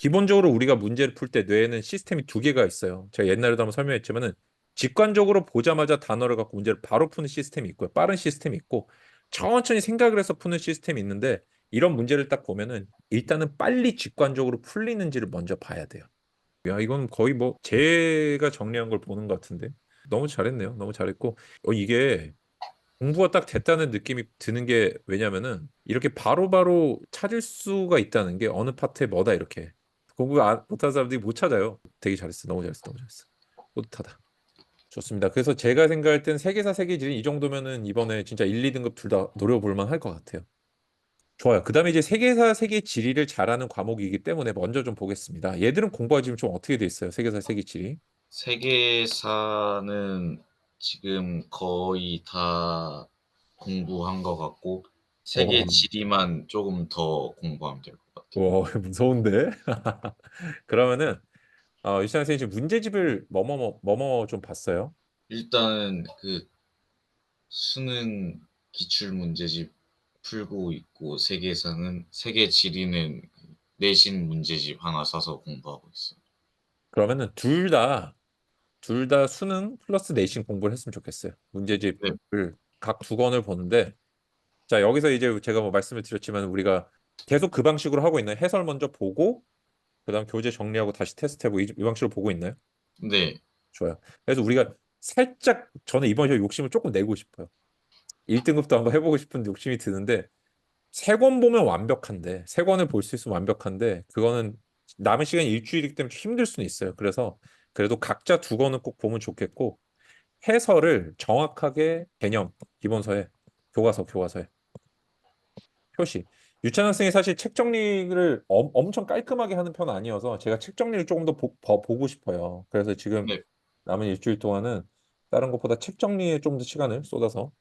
기본적으로 우리가 문제를 풀 때 뇌에는 시스템이 두 개가 있어요. 제가 옛날에도 한번 설명했지만은 직관적으로 보자마자 단어를 갖고 문제를 바로 푸는 시스템이 있고요. 빠른 시스템이 있고 천천히 생각을 해서 푸는 시스템이 있는데 이런 문제를 딱 보면은 일단은 빨리 직관적으로 풀리는지를 먼저 봐야 돼요. 야, 이건 거의 뭐 제가 정리한 걸 보는 것 같은데 너무 잘했네요. 너무 잘했고 어, 이게 공부가 딱 됐다는 느낌이 드는 게 왜냐면은 이렇게 바로바로 찾을 수가 있다는 게 어느 파트에 뭐다 이렇게 공부 안- 못하는 사람들이 못 찾아요. 되게 잘했어. 너무 잘했어. 너무 잘했어. 뿌듯하다. 좋습니다. 그래서 제가 생각할 땐 세계사 세계지리 이 정도면은 이번에 진짜 1, 2등급 둘 다 노려볼 만 할 것 같아요. 좋아요. 그 다음에 이제 세계사 세계지리를 잘하는 과목이기 때문에 먼저 좀 보겠습니다. 얘들은 공부가 지금 좀 어떻게 돼 있어요? 세계사 세계지리. 세계사는 지금 거의 다 공부한 것 같고 세계 어. 지리만 조금 더 공부하면 될 것 같아요. 와, 무서운데? 그러면은 어, 유찬 선생님 지금 문제집을 뭐뭐뭐 뭐뭐 좀 봤어요? 일단은 그 수능 기출 문제집 풀고 있고 세계사는 세계 지리는 내신 문제집 하나 사서 공부하고 있어요. 그러면은 둘 다 둘 다 수능 플러스 내신 공부를 했으면 좋겠어요. 문제집을 각 두 권을 보는데 자, 여기서 이제 제가 뭐 말씀을 드렸지만 우리가 계속 그 방식으로 하고 있나요? 해설 먼저 보고 그다음 교재 정리하고 다시 테스트해보고 이, 이 방식으로 보고 있나요? 네, 좋아요. 그래서 우리가 살짝 저는 이번에 욕심을 조금 내고 싶어요. 1등급도 한번 해보고 싶은 욕심이 드는데 세 권 보면 완벽한데 세 권을 볼 수 있으면 완벽한데 그거는 남은 시간이 일주일이기 때문에 좀 힘들 수는 있어요. 그래서 그래도 각자 두 권은 꼭 보면 좋겠고 해설을 정확하게 개념 기본서에 교과서 교과서에 표시 유찬 학생이 사실 책 정리를 엄, 엄청 깔끔하게 하는 편은 아니어서 제가 책 정리를 조금 더 보, 더 보 고 싶어요. 그래서 지금 네. 남은 일주일 동안은 다른 것보다 책 정리에 좀 더 시간을 쏟아서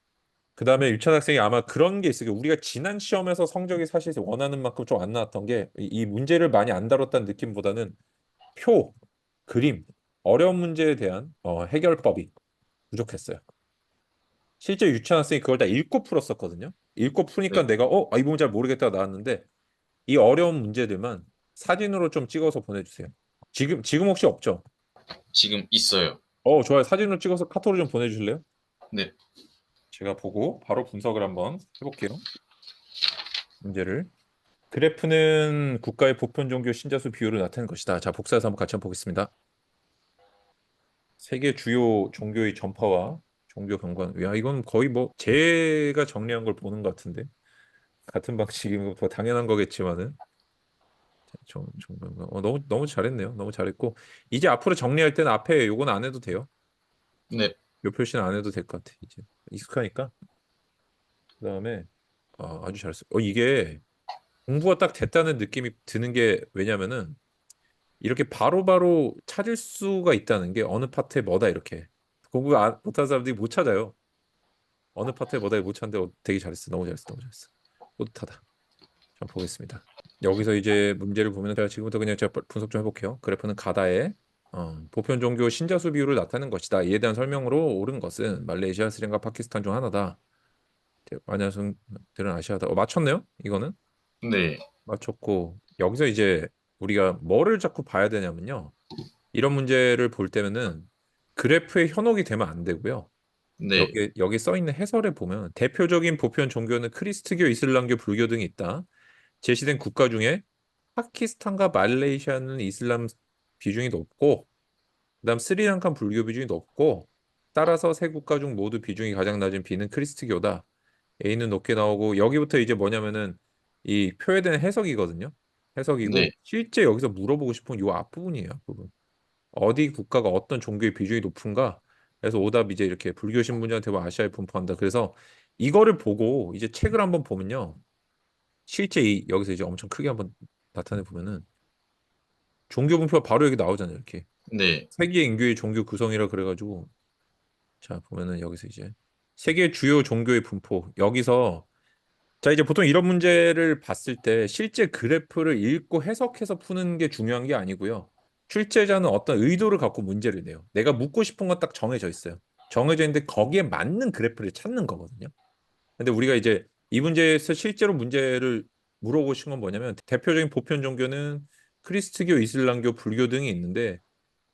그 다음에 유찬 학생이 아마 그런 게 있을 거예요. 우리가 지난 시험에서 성적이 사실 원하는 만큼 좀 안 나왔던 게 이 문제를 많이 안 다뤘다는 느낌보다는 표, 그림, 어려운 문제에 대한 어, 해결법이 부족했어요. 실제 유치원 학생이 그걸 다 읽고 풀었었거든요. 읽고 푸니까 네. 내가 어, 아, 이 부분 잘 모르겠다가 나왔는데 이 어려운 문제들만 사진으로 좀 찍어서 보내주세요. 지금 지금 혹시 없죠? 지금 있어요. 어, 좋아요. 사진으로 찍어서 카톡으로 좀 보내주실래요? 네, 제가 보고 바로 분석을 한번 해볼게요. 문제를. 그래프는 국가의 보편 종교 신자수 비율을 나타낸 것이다. 자, 복사해서 한번 같이 한번 보겠습니다. 세계 주요 종교의 전파와 종교 경관. 야, 이건 거의 뭐 제가 정리한 걸 보는 것 같은데. 같은 방식이면 뭐 당연한 거겠지만은. 자, 정, 정말 어, 너무 너무 잘했네요. 너무 잘했고 이제 앞으로 정리할 때는 앞에 요건 안 해도 돼요. 네, 요 표시는 안 해도 될 것 같아 이제 익숙하니까 그다음에 어, 아주 잘했어. 어 이게 공부가 딱 됐다는 느낌이 드는 게 왜냐면은 이렇게 바로바로 찾을 수가 있다는 게 어느 파트에 뭐다 이렇게 공부 안, 못하는 사람들이 못 찾아요. 어느 파트에 뭐다 못 찾는데 어, 되게 잘했어. 너무 잘했어. 너무 잘했어. 뿌듯하다. 자 보겠습니다. 여기서 이제 문제를 보면 제가 지금부터 그냥 제가 분석 좀 해볼게요. 그래프는 가다에 어, 보편 종교 신자수 비율을 나타내는 것이다. 이에 대한 설명으로 옳은 것은 말레이시아, 스리랑카, 파키스탄 중 하나다. 만야성들은 아시아다. 어, 맞췄네요? 이거는 네, 맞췄고 여기서 이제 우리가 뭐를 자꾸 봐야 되냐면요. 이런 문제를 볼 때면은 그래프에 현혹이 되면 안 되고요. 네, 여기 여기 써 있는 해설에 보면 대표적인 보편 종교는 크리스트교, 이슬람교, 불교 등이 있다. 제시된 국가 중에 파키스탄과 말레이시아는 이슬람 비중이 높고 그다음 스리랑카 불교 비중이 높고 따라서 세 국가 중 모두 비중이 가장 낮은 B는 크리스트교다. A는 높게 나오고 여기부터 이제 뭐냐면은 이 표에 대한 해석이거든요. 해석이고 네. 실제 여기서 물어보고 싶은 요 앞부분이에요. 앞부분. 어디 국가가 어떤 종교의 비중이 높은가? 그래서 오답 이제 이렇게 불교 신분자한테 뭐 아시아에 분포한다. 그래서 이거를 보고 이제 책을 한번 보면요. 실제 이 여기서 이제 엄청 크게 한번 나타내 보면은 종교 분표가 바로 여기 나오잖아요. 이렇게. 네, 세계 인교의 종교 구성이라 그래가지고 자 보면은 여기서 이제 세계 주요 종교의 분포 여기서 자 이제 보통 이런 문제를 봤을 때 실제 그래프를 읽고 해석해서 푸는 게 중요한 게 아니고요. 출제자는 어떤 의도를 갖고 문제를 내요. 내가 묻고 싶은 건 딱 정해져 있어요. 정해져 있는데 거기에 맞는 그래프를 찾는 거거든요. 근데 우리가 이제 이 문제에서 실제로 문제를 물어보신 건 뭐냐면 대표적인 보편 종교는 크리스트교, 이슬람교, 불교 등이 있는데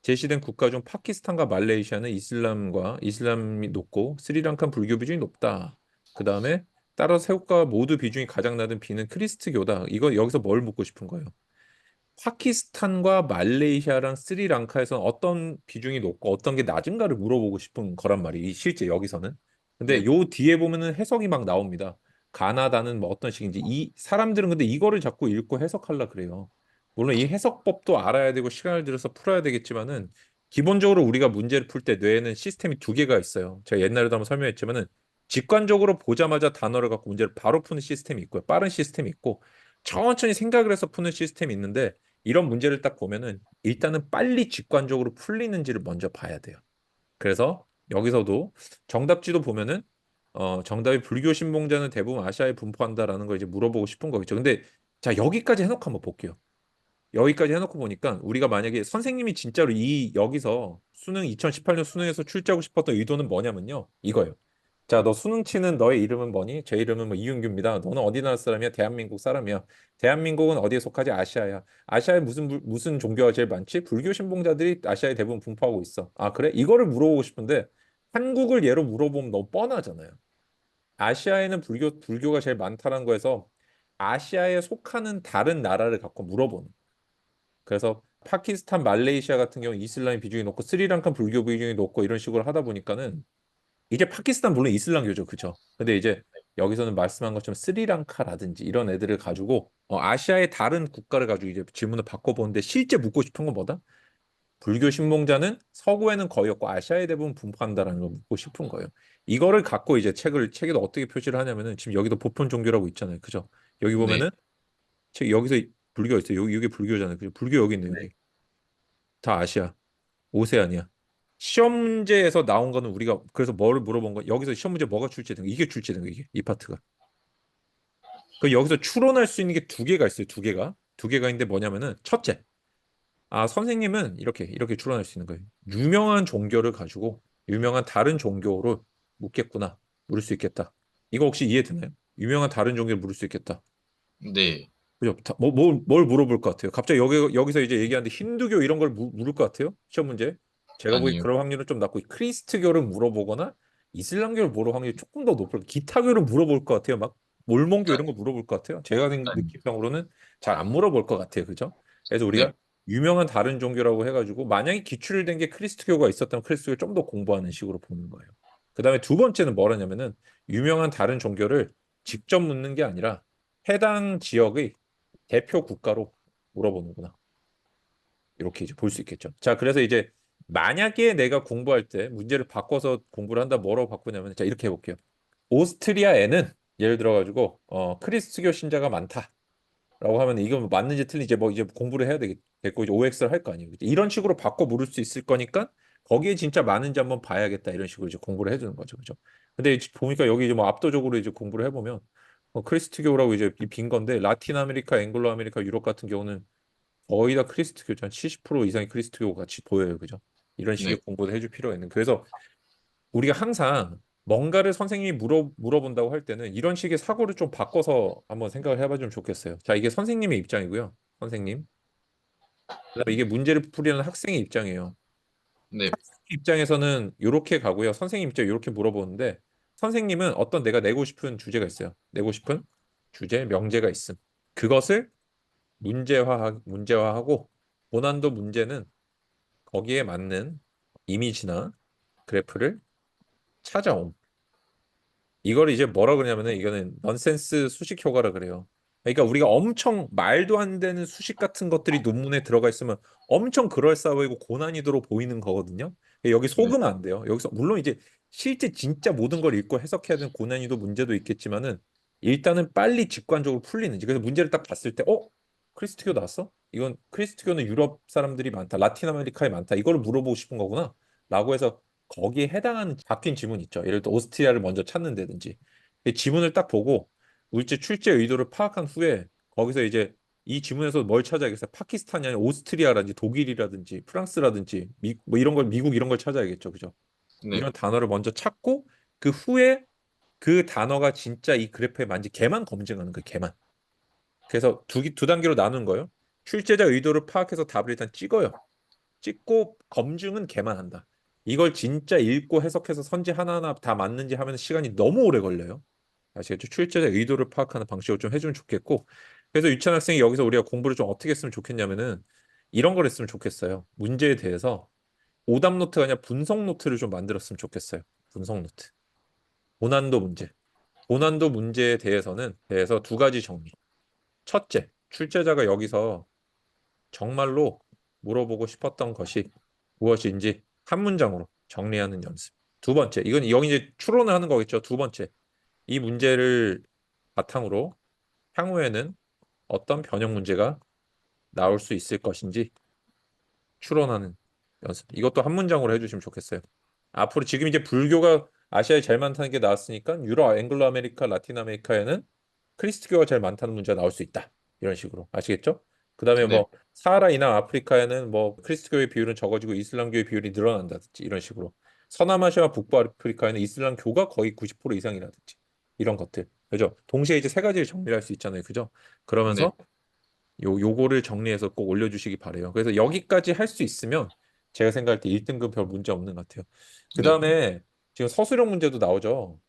제시된 국가 중 파키스탄과 말레이시아는 이슬람과 이슬람이 높고 스리랑카 불교 비중이 높다. 그 다음에 따라서 세 국가 모두 비중이 가장 낮은 B는 크리스트교다. 이거 여기서 뭘 묻고 싶은 거예요? 파키스탄과 말레이시아랑 스리랑카에서는 어떤 비중이 높고 어떤 게 낮은가를 물어보고 싶은 거란 말이에요. 이 실제 여기서는. 근데 네. 요 뒤에 보면은 해석이 막 나옵니다. 가나다는 뭐 어떤 식인지 이 사람들은 근데 이거를 자꾸 읽고 해석하려 그래요. 물론 이 해석법도 알아야 되고 시간을 들여서 풀어야 되겠지만은 기본적으로 우리가 문제를 풀 때 뇌에는 시스템이 두 개가 있어요. 제가 옛날에도 한번 설명했지만은 직관적으로 보자마자 단어를 갖고 문제를 바로 푸는 시스템이 있고요. 빠른 시스템이 있고 천천히 생각을 해서 푸는 시스템이 있는데 이런 문제를 딱 보면은 일단은 빨리 직관적으로 풀리는지를 먼저 봐야 돼요. 그래서 여기서도 정답지도 보면은 어 정답이 불교 신봉자는 대부분 아시아에 분포한다라는 걸 이제 물어보고 싶은 거겠죠. 근데 자 여기까지 해놓고 한번 볼게요. 여기까지 해놓고 보니까 우리가 만약에 선생님이 진짜로 이 여기서 수능 2018년 수능에서 출제하고 싶었던 의도는 뭐냐면요. 이거예요. 자, 너 수능 치는 너의 이름은 뭐니? 제 이름은 뭐 이윤규입니다. 너는 어디 나라 사람이야? 대한민국 사람이야. 대한민국은 어디에 속하지? 아시아야. 아시아에 무슨 부- 무슨 종교가 제일 많지? 불교 신봉자들이 아시아에 대부분 분포하고 있어. 아, 그래? 이거를 물어보고 싶은데 한국을 예로 물어보면 너무 뻔하잖아요. 아시아에는 불교 불교가 제일 많다는 거에서 아시아에 속하는 다른 나라를 갖고 물어보는. 그래서 파키스탄, 말레이시아 같은 경우 이슬람의 비중이 높고 스리랑카 불교 비중이 높고 이런 식으로 하다 보니까는 이제 파키스탄 물론 이슬람교죠, 그죠? 근데 이제 여기서는 말씀한 것처럼 스리랑카라든지 이런 애들을 가지고 어, 아시아의 다른 국가를 가지고 이제 질문을 바꿔보는데 실제 묻고 싶은 건 뭐다? 불교 신봉자는 서구에는 거의 없고 아시아에 대부분 분포한다라는 걸 묻고 싶은 거예요. 이거를 갖고 이제 책을 책에도 어떻게 표시를 하냐면은 지금 여기도 보편 종교라고 있잖아요, 그죠? 여기 보면은 책 여기서 불교가 있어요. 여기 이게 불교잖아요, 그죠? 불교 여기 있네 여기. 다 아시아, 오세아니아. 시험 문제에서 나온 거는 우리가 그래서 뭐를 물어본 거 여기서 시험 문제 뭐가 출제된 거 이게 출제된 거 이게 이 파트가 그 여기서 추론할 수 있는 게 두 개가 있어요 두 개가 두 개가 있는데 뭐냐면은 첫째 아 선생님은 이렇게 이렇게 추론할 수 있는 거예요 유명한 종교를 가지고 유명한 다른 종교를 묻겠구나 물을 수 있겠다 이거 혹시 이해되나요? 유명한 다른 종교를 물을 수 있겠다 네. 그죠? 다- 뭐, 뭘, 뭘 물어볼 것 같아요? 갑자기 여기, 여기서 이제 얘기하는데 힌두교 이런 걸 무- 물을 것 같아요? 시험 문제? 제가 보기 아니요. 그럴 확률은 좀 낮고 크리스트교를 물어보거나 이슬람교를 물어볼 확률이 조금 더 높을 기타교를 물어볼 것 같아요. 막 몰몬교 이런 거 물어볼 것 같아요. 제가 생- 아니요. 느낌상으로는 잘 안 물어볼 것 같아요. 그죠? 그래서 우리가 네. 유명한 다른 종교라고 해가지고 만약에 기출을 된 게 크리스트교가 있었다면 크리스트교 좀더 공부하는 식으로 보는 거예요. 그 다음에 두 번째는 뭐라냐면은 유명한 다른 종교를 직접 묻는 게 아니라 해당 지역의 대표 국가로 물어보는구나. 이렇게 이제 볼 수 있겠죠. 자, 그래서 이제 만약에 내가 공부할 때 문제를 바꿔서 공부를 한다 뭐라고 바꾸냐면 자, 이렇게 해볼게요. 오스트리아에는 예를 들어가지고 어, 크리스트교 신자가 많다. 라고 하면 이건 뭐 맞는지 틀린지 뭐 이제 공부를 해야 되겠고 이제 OX를 할 거 아니에요. 이런 식으로 바꿔 물을 수 있을 거니까 거기에 진짜 많은지 한번 봐야겠다 이런 식으로 이제 공부를 해주는 거죠. 그죠? 근데 이제 보니까 여기 이제 뭐 압도적으로 이제 공부를 해보면 뭐 크리스트교라고 이제 이빈 건데 라틴 아메리카, 앵글로 아메리카, 유럽 같은 경우는 거의 다 크리스트교죠. 한 70% 이상이 크리스트교 같이 보여요. 그죠? 이런 식의 네. 공부를 해줄 필요가 있는. 그래서 우리가 항상 뭔가를 선생님이 물어, 물어본다고 할 때는 이런 식의 사고를 좀 바꿔서 한번 생각을 해봐주면 좋겠어요. 자, 이게 선생님의 입장이고요. 선생님. 그다음에 이게 문제를 풀이하는 학생의 입장이에요. 네. 입장에서는 이렇게 가고요. 선생님 입장에 이렇게 물어보는데 선생님은 어떤 내가 내고 싶은 주제가 있어요. 내고 싶은 주제, 명제가 있음. 그것을 문제화 문제화하고 고난도 문제는 거기에 맞는 이미지나 그래프를 찾아옴. 이걸 이제 뭐라 그러냐면은 이거는 넌센스 수식 효과라 그래요. 그러니까 우리가 엄청 말도 안 되는 수식 같은 것들이 논문에 들어가 있으면 엄청 그럴싸해 보이고 고난이도로 보이는 거거든요. 여기 속으면 안 돼요. 여기서 물론 이제 실제 진짜 모든 걸 읽고 해석해야 되는 고난이도 문제도 있겠지만은 일단은 빨리 직관적으로 풀리는지 그래서 문제를 딱 봤을 때 어? 크리스트교 나왔어? 이건 크리스트교는 유럽 사람들이 많다. 라틴 아메리카에 많다. 이거를 물어보고 싶은 거구나. 라고 해서 거기에 해당하는 바뀐 지문 있죠. 예를 들어 오스트리아를 먼저 찾는다든지. 이 지문을 딱 보고 물질 출제 의도를 파악한 후에 거기서 이제 이 지문에서 뭘 찾아야겠어요? 파키스탄이 아니라 오스트리아라든지 독일이라든지 프랑스라든지 미, 뭐 이런 걸 미국 이런 걸 찾아야겠죠. 그죠? 네. 이런 단어를 먼저 찾고 그 후에 그 단어가 진짜 이 그래프에 맞는지 걔만 검증하는 거예요. 걔만. 그래서 두, 기- 두 단계로 나눈 거예요. 출제자 의도를 파악해서 답을 일단 찍어요. 찍고 검증은 걔만 한다. 이걸 진짜 읽고 해석해서 선지 하나하나 다 맞는지 하면 시간이 너무 오래 걸려요. 아시겠죠? 출제자 의도를 파악하는 방식으로 좀 해주면 좋겠고 그래서 유치원 학생이 여기서 우리가 공부를 좀 어떻게 했으면 좋겠냐면은 이런 걸 했으면 좋겠어요. 문제에 대해서 오답 노트가 아니라 분석 노트를 좀 만들었으면 좋겠어요. 분석 노트. 고난도 문제. 고난도 문제에 대해서는 대해서 두 가지 정리. 첫째, 출제자가 여기서 정말로 물어보고 싶었던 것이 무엇인지 한 문장으로 정리하는 연습. 두 번째, 이건 여기 이제 추론을 하는 거겠죠. 두 번째, 이 문제를 바탕으로 향후에는 어떤 변형 문제가 나올 수 있을 것인지 추론하는 연습. 이것도 한 문장으로 해주시면 좋겠어요. 앞으로 지금 이제 불교가 아시아에 제일 많다는 게 나왔으니까 유럽, 앵글로 아메리카, 라틴 아메리카에는 크리스트교가 제일 많다는 문제가 나올 수 있다. 이런 식으로 아시겠죠? 그다음에 네. 뭐 사하라 이남 아프리카에는 뭐 크리스트교의 비율은 적어지고 이슬람교의 비율이 늘어난다든지 이런 식으로 서남아시아와 북부 아프리카에는 이슬람교가 거의 90% 이상이라든지 이런 것들 그죠? 동시에 이제 세 가지를 정리할 수 있잖아요, 그죠? 그러면서 요 요거를 정리해서 꼭 올려주시기 바래요. 그래서 여기까지 할 수 있으면 제가 생각할 때 1등급 별 문제 없는 것 같아요. 그 다음에 지금 서술형 문제도 나오죠.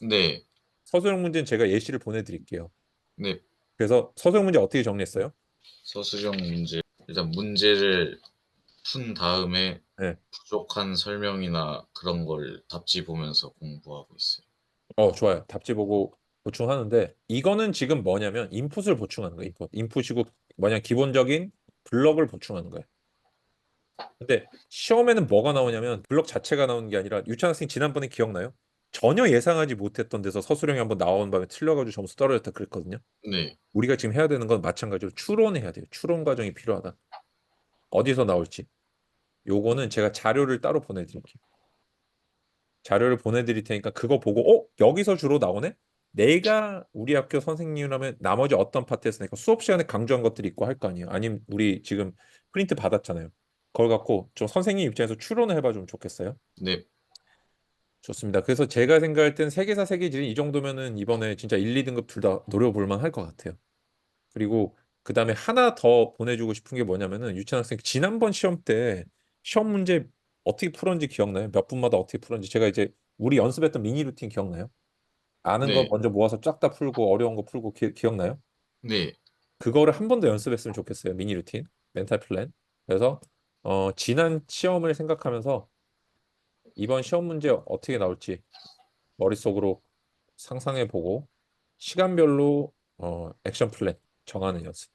네, 서술형 문제는 제가 예시를 보내드릴게요. 네. 그래서 서술형 문제 어떻게 정리했어요? 서술형 문제. 일단 문제를 푼 다음에 네. 부족한 설명이나 그런 걸 답지 보면서 공부하고 있어요. 어, 좋아요. 답지 보고 보충하는데 이거는 지금 뭐냐면 인풋을 보충하는 거예요. 인풋. 인풋이고 뭐냐 기본적인 블럭을 보충하는 거예요. 근데 시험에는 뭐가 나오냐면 블럭 자체가 나오는 게 아니라 유치원 학생 지난번에 기억나요? 전혀 예상하지 못했던 데서 서술형이 한번 나온 밤에 틀려가지고 점수 떨어졌다 그랬거든요. 네, 우리가 지금 해야 되는 건 마찬가지로 추론해야 돼요. 추론 과정이 필요하다. 어디서 나올지. 요거는 제가 자료를 따로 보내드릴게요. 자료를 보내드릴 테니까 그거 보고 어? 여기서 주로 나오네? 내가 우리 학교 선생님이라면 나머지 어떤 파트에서 내가 수업 시간에 강조한 것들이 있고 할 거 아니에요. 아니면 우리 지금 프린트 받았잖아요. 그걸 갖고 저 선생님 입장에서 추론을 해봐 주면 좋겠어요. 네, 좋습니다. 그래서 제가 생각할 땐 세계사 세계지리 이 정도면은 이번에 진짜 1, 2등급 둘 다 노려볼 만할 것 같아요. 그리고 그 다음에 하나 더 보내주고 싶은 게 뭐냐면은 유치원 학생 지난번 시험 때 시험 문제 어떻게 풀었는지 기억나요? 몇 분마다 어떻게 풀었는지 제가 이제 우리 연습했던 미니 루틴 기억나요? 아는 거 네. 먼저 모아서 쫙 다 풀고 어려운 거 풀고 기, 기억나요? 네, 그거를 한 번 더 연습했으면 좋겠어요. 미니 루틴, 멘탈 플랜. 그래서 어, 지난 시험을 생각하면서 이번 시험 문제 어떻게 나올지 머릿속으로 상상해 보고 시간별로 어, 액션 플랜 정하는 연습.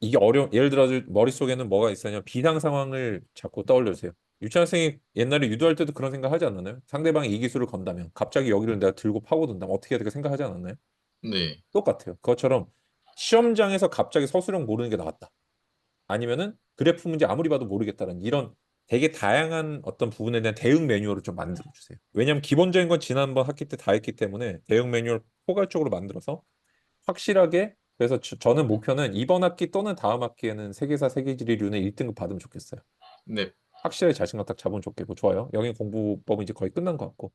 이게 어려운 예를 들어 머릿속에는 뭐가 있었냐면 비상 상황을 자꾸 떠올려 주세요. 유치원 학생이 옛날에 유도할 때도 그런 생각 하지 않았나요? 상대방이 이 기술을 건다면 갑자기 여기를 내가 들고 파고든다면 어떻게 해야 될까 생각하지 않았나요? 네, 똑같아요. 그것처럼 시험장에서 갑자기 서술형 모르는 게 나왔다. 아니면은 그래프 문제 아무리 봐도 모르겠다는 이런 되게 다양한 어떤 부분에 대한 대응 매뉴얼을 좀 만들어 주세요. 왜냐하면 기본적인 건 지난번 학기 때 다 했기 때문에 대응 매뉴얼 포괄적으로 만들어서 확실하게 그래서 저, 저는 목표는 이번 학기 또는 다음 학기에는 세계사 세계지리류는 1등급 받으면 좋겠어요. 네, 확실하게 자신감 딱 잡으면 좋겠고 좋아요. 영인 공부법은 이제 거의 끝난 것 같고